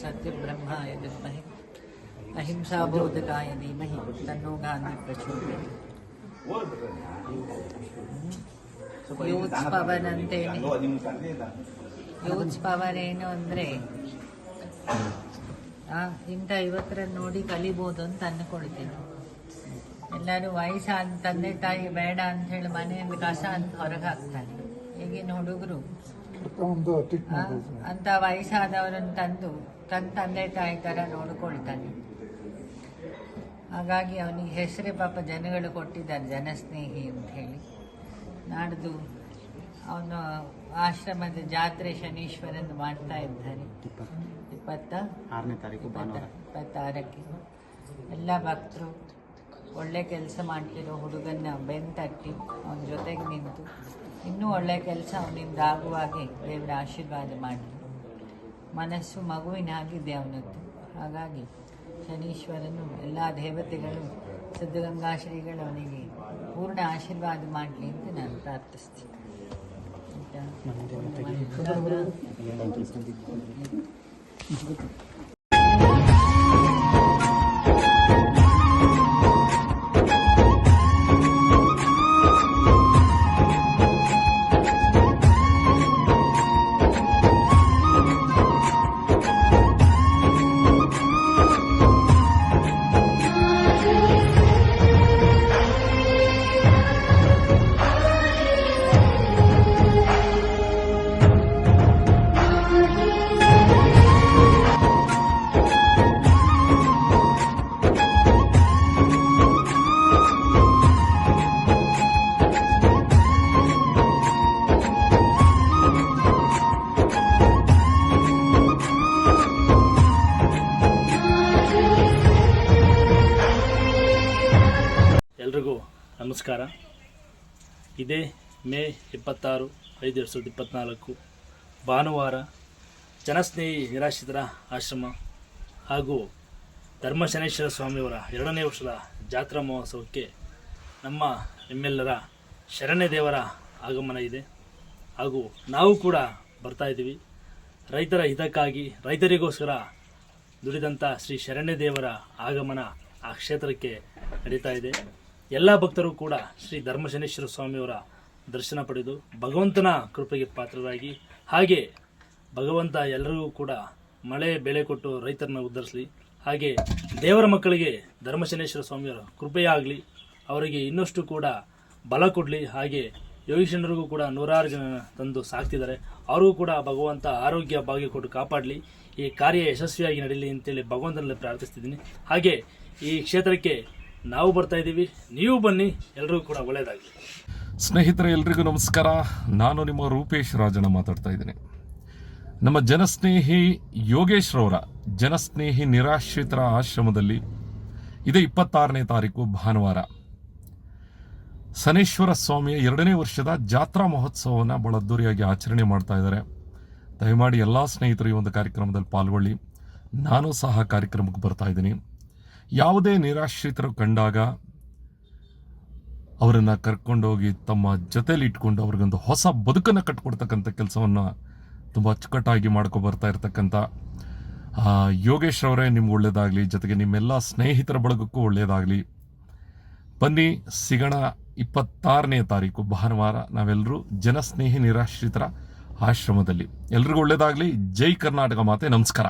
सत्यब्रह्माय विद्महे अहिंसाबोधकाय धीमहि तन्नो गान्धी प्रचोदयात् ಯೂತ್ಸ್ ಪವರ್ ಅಂತೇಳಿ ಯೂತ್ಸ್ ಪವರ್ ಏನು ಅಂದರೆ ಇಂಥ ಇವತ್ತರನ್ನು ನೋಡಿ ಕಲಿಬೋದು ಅಂತ ಅಂದ್ಕೊಳ್ತೀನಿ ಎಲ್ಲರೂ ವಯಸ್ಸಾದ ತಂದೆ ತಾಯಿ ಬೇಡ ಅಂತ ಹೇಳಿ ಮನೆಯಿಂದ ಕಸ ಅಂತ ಹೊರಗೆ ಹಾಕ್ತಾರೆ ಈಗಿನ ಹುಡುಗರು ಒಂದು ಅಂತ ವಯಸ್ಸಾದವರನ್ನು ತಂದು ತನ್ನ ತಂದೆ ತಾಯಿ ಥರ ನೋಡಿಕೊಳ್ತಾನೆ. ಹಾಗಾಗಿ ಅವನಿಗೆ ಹೆಸರೇ ಪಾಪ ಜನಗಳು ಕೊಟ್ಟಿದ್ದಾರೆ ಜನಸ್ನೇಹಿ ಅಂತ ಹೇಳಿ. ನಾಡ್ದು ಅವನು ಆಶ್ರಮದ ಜಾತ್ರೆ ಶನೀಶ್ವರನ್ನು ಮಾಡ್ತಾ ಇದ್ದಾರೆ. ಇಪ್ಪತ್ತ ಆರನೇ ತಾರೀಕು ಇಪ್ಪತ್ತಾರಕ್ಕೆ. ಎಲ್ಲ ಭಕ್ತರು ಒಳ್ಳೆ ಕೆಲಸ ಮಾಡ್ತಿರೋ ಹುಡುಗನ್ನ ಬೆಂತಟ್ಟಿ ಅವನ ಜೊತೆಗೆ ನಿಂತು. ಇನ್ನೂ ಒಳ್ಳೆ ಕೆಲಸ ಅವನಿಂದ ಆಗುವಾಗೆ ದೇವರ ಆಶೀರ್ವಾದ ಮಾಡಿ ಮನಸ್ಸು ಮಗುವಿನ ಆಗಿದೆ ಅವನದ್ದು. ಹಾಗಾಗಿ ಶನೀಶ್ವರನು ಎಲ್ಲ ದೇವತೆಗಳು ಸಿದ್ಧಗಂಗಾ ಶ್ರೀಗಳು ಅವನಿಗೆ ಪೂರ್ಣ ಆಶೀರ್ವಾದ ಮಾಡಲಿ ಅಂತ ನಾನು ಪ್ರಾರ್ಥಿಸ್ತೀನಿ. ಆಯ್ತಾ? ನಮಸ್ಕಾರ. ಇದೇ ಮೇ ಇಪ್ಪತ್ತಾರು, ಐದು ಎರಡು ಸಾವಿರದ ಇಪ್ಪತ್ತ್ನಾಲ್ಕು ಭಾನುವಾರ ಜನಸ್ನೇಹಿ ನಿರಾಶ್ರಿತರ ಆಶ್ರಮ ಹಾಗೂ ಧರ್ಮಶನೇಶ್ವರ ಸ್ವಾಮಿಯವರ ಎರಡನೇ ವರ್ಷದ ಜಾತ್ರಾ ಮಹೋತ್ಸವಕ್ಕೆ ನಮ್ಮ ನಿಮ್ಮೆಲ್ಲರ ಶರಣ್ಯ ದೇವರ ಆಗಮನ ಇದೆ. ಹಾಗೂ ನಾವು ಕೂಡ ಬರ್ತಾ ಇದ್ದೀವಿ. ರೈತರ ಹಿತಕ್ಕಾಗಿ, ರೈತರಿಗೋಸ್ಕರ ದುಡಿದಂಥ ಶ್ರೀ ಶರಣ್ಯ ದೇವರ ಆಗಮನ ಆ ಕ್ಷೇತ್ರಕ್ಕೆ ನಡೀತಾ ಇದೆ. ಎಲ್ಲ ಭಕ್ತರು ಕೂಡ ಶ್ರೀ ಧರ್ಮಶನೇಶ್ವರ ಸ್ವಾಮಿಯವರ ದರ್ಶನ ಪಡೆದು ಭಗವಂತನ ಕೃಪೆಗೆ ಪಾತ್ರರಾಗಿ ಹಾಗೆ ಭಗವಂತ ಎಲ್ಲರಿಗೂ ಕೂಡ ಮಳೆ ಬೆಳೆ ಕೊಟ್ಟು ರೈತರನ್ನ ಉದ್ಧರಿಸಲಿ, ಹಾಗೆ ದೇವರ ಮಕ್ಕಳಿಗೆ ಧರ್ಮಶನೇಶ್ವರ ಸ್ವಾಮಿಯವರ ಕೃಪೆಯಾಗಲಿ, ಅವರಿಗೆ ಇನ್ನಷ್ಟು ಕೂಡ ಬಲ ಕೊಡಲಿ, ಹಾಗೆ ಯೋಗೀಶನರಿಗೂ ಕೂಡ ನೂರಾರು ಜನ ತಂದು ಸಾಕ್ತಿದ್ದಾರೆ. ಅವರಿಗೂ ಕೂಡ ಭಗವಂತ ಆರೋಗ್ಯ ಭಾಗ್ಯ ಕೊಟ್ಟು ಕಾಪಾಡಲಿ. ಈ ಕಾರ್ಯ ಯಶಸ್ವಿಯಾಗಿ ನಡೀಲಿ ಅಂತೇಳಿ ಭಗವಂತನಲ್ಲಿ ಪ್ರಾರ್ಥಿಸ್ತಿದ್ದೀನಿ. ಹಾಗೆ ಈ ಕ್ಷೇತ್ರಕ್ಕೆ ನಾವು ಬರ್ತಾ ಇದ್ದೀವಿ. ನೀವು ಬನ್ನಿ, ಎಲ್ರಿಗೂ ಕೂಡ ಒಳ್ಳೆಯದಾಗಲಿ ಸ್ನೇಹಿತರೆ, ಎಲ್ರಿಗೂ ನಮಸ್ಕಾರ. ನಾನು ನಿಮ್ಮ ರೂಪೇಶ್ ರಾಜನ ಮಾತಾಡ್ತಾ ಇದ್ದೀನಿ. ನಮ್ಮ ಜನಸ್ನೇಹಿ ಯೋಗೇಶ್ ರವರ ಜನಸ್ನೇಹಿ ನಿರಾಶ್ರಿತರ ಆಶ್ರಮದಲ್ಲಿ ಇದೇ ಇಪ್ಪತ್ತಾರನೇ ತಾರೀಕು ಭಾನುವಾರ ಸನೇಶ್ವರ ಸ್ವಾಮಿಯ ಎರಡನೇ ವರ್ಷದ ಜಾತ್ರಾ ಮಹೋತ್ಸವವನ್ನು ಬಹಳ ಅದ್ದೂರಿಯಾಗಿ ಆಚರಣೆ ಮಾಡ್ತಾ ಇದ್ದಾರೆ. ದಯಮಾಡಿ ಎಲ್ಲ ಸ್ನೇಹಿತರು ಈ ಒಂದು ಕಾರ್ಯಕ್ರಮದಲ್ಲಿ ಪಾಲ್ಗೊಳ್ಳಿ. ನಾನು ಸಹ ಕಾರ್ಯಕ್ರಮಕ್ಕೆ ಬರ್ತಾ ಇದ್ದೀನಿ. ಯಾವುದೇ ನಿರಾಶ್ರಿತರು ಕಂಡಾಗ ಅವರನ್ನು ಕರ್ಕೊಂಡೋಗಿ ತಮ್ಮ ಜೊತೇಲಿ ಇಟ್ಕೊಂಡು ಅವ್ರಿಗೊಂದು ಹೊಸ ಬದುಕನ್ನು ಕಟ್ಕೊಡ್ತಕ್ಕಂಥ ಕೆಲಸವನ್ನು ತುಂಬ ಅಚ್ಚುಕಟ್ಟಾಗಿ ಮಾಡ್ಕೊ ಬರ್ತಾ ಇರ್ತಕ್ಕಂಥ ಯೋಗೇಶ್ ಅವರೇ ನಿಮ್ಗೆ ಒಳ್ಳೆಯದಾಗಲಿ ಜೊತೆಗೆ ನಿಮ್ಮೆಲ್ಲ ಸ್ನೇಹಿತರ ಬಳಗಕ್ಕೂ ಒಳ್ಳೆಯದಾಗಲಿ ಬನ್ನಿ, ಸಿಗೋಣ ಇಪ್ಪತ್ತಾರನೇ ತಾರೀಕು, ಭಾನುವಾರ ನಾವೆಲ್ಲರೂ ಜನಸ್ನೇಹಿ ನಿರಾಶ್ರಿತರ ಆಶ್ರಮದಲ್ಲಿ. ಎಲ್ರಿಗೂ ಒಳ್ಳೆಯದಾಗಲಿ ಜೈ ಕರ್ನಾಟಕ ಮಾತೆ, ನಮಸ್ಕಾರ.